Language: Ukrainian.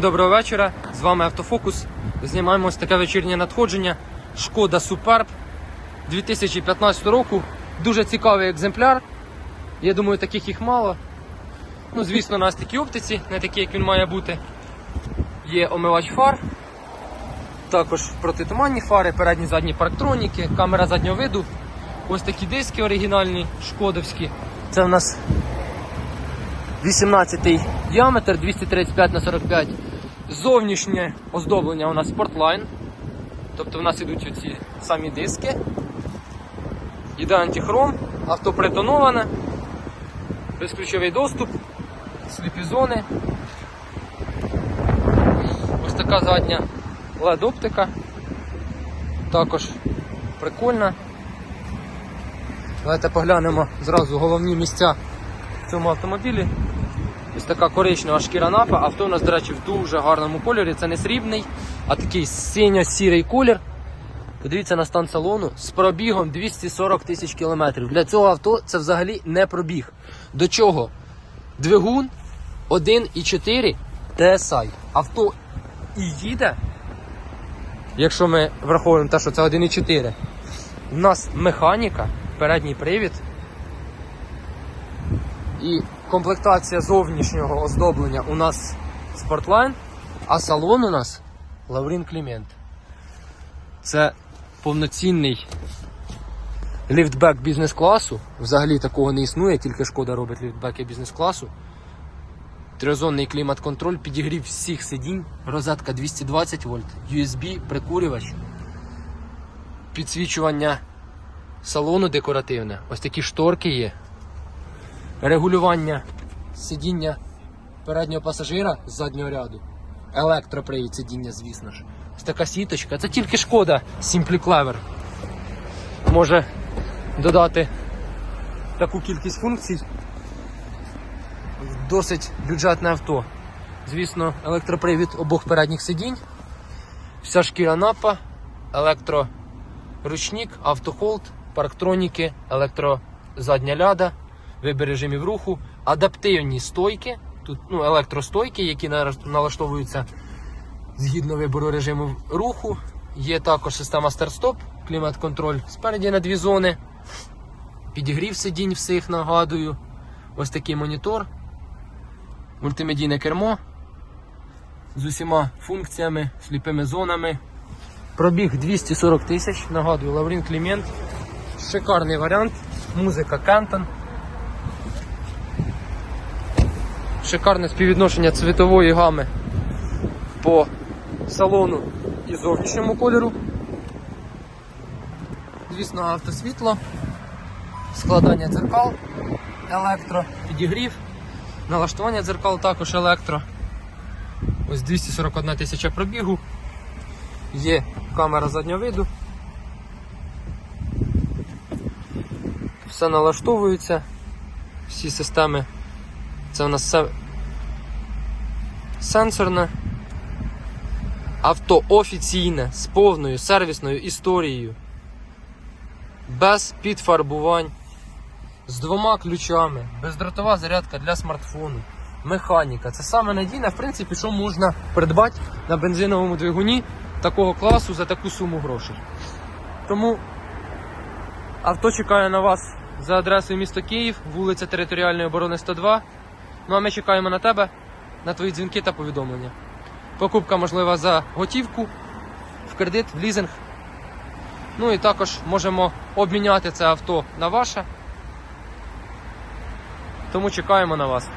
Доброго вечора, з вами Автофокус. Знімаємо ось таке вечірнє надходження. Шкода Суперб 2015 року. Дуже цікавий екземпляр. Я думаю, таких їх мало. Ну, звісно, на ось такій оптиці, не такі, як він має бути. Є омивач фар. Також протитуманні фари, передні задні парктроніки, камера заднього виду. Ось такі диски оригінальні, шкодовські. Це в нас 18-й діаметр 235 на 45. Зовнішнє оздоблення у нас Sportline. Тобто в нас ідуть оці самі диски. Іде антихром, авто притоноване, безключовий доступ, сліпі зони. Ось така задня LED оптика. Також прикольна. Давайте поглянемо зразу головні місця в цьому автомобілі. Ось така коричнева шкіра напа. Авто у нас, до речі, в дуже гарному кольорі. Це не срібний, а такий синьо-сірий колір. Подивіться на стан салону з пробігом 240 тисяч кілометрів. Для цього авто це взагалі не пробіг. До чого? Двигун 1,4 TSI. Авто і їде. Якщо ми враховуємо те, що це 1,4. У нас механіка, передній привід. І комплектація зовнішнього оздоблення у нас Sportline, а салон у нас Лаврін Клімент. Це повноцінний ліфтбек бізнес-класу. Взагалі такого не існує, тільки шкода робить ліфтбеки бізнес-класу. Трьохзонний клімат-контроль, підігрів всіх сидінь, розетка 220 вольт, USB, прикурювач, підсвічування салону декоративне. Ось такі шторки є регулювання сидіння переднього пасажира з заднього ряду. Електропривід сидіння, звісно ж. Ось така сіточка. Це тільки шкода Simply Clever. Може додати таку кількість функцій. Досить бюджетне авто. Звісно, електропривід обох передніх сидінь. Вся шкіра напа, електроручник, автохолд, парктроніки, електрозадня ляда вибір режимів руху, адаптивні стойки, тут ну, електростойки, які налаштовуються згідно вибору режиму руху. Є також система старт-стоп, клімат-контроль спереді на дві зони, підігрів сидінь всіх, нагадую. Ось такий монітор, мультимедійне кермо з усіма функціями, сліпими зонами. Пробіг 240 тисяч, нагадую, Лаврін Клімент. Шикарний варіант. Музика Кентон. Шикарне співвідношення цвітової гами по салону і зовнішньому кольору. Звісно, автосвітло, складання дзеркал, електро, підігрів, налаштування дзеркал також електро. Ось 241 тисяча пробігу. Є камера заднього виду. Все налаштовується, всі системи це у нас сенсорне. Авто офіційне з повною сервісною історією. Без підфарбувань. З двома ключами, бездротова зарядка для смартфону, механіка. Це саме надійне, в принципі, що можна придбати на бензиновому двигуні такого класу за таку суму грошей. Тому авто чекає на вас за адресою місто Київ, вулиця Територіальної оборони 102. Ну а ми чекаємо на тебе, на твої дзвінки та повідомлення. Покупка можлива за готівку, в кредит, в лізинг. Ну і також можемо обміняти це авто на ваше. Тому чекаємо на вас.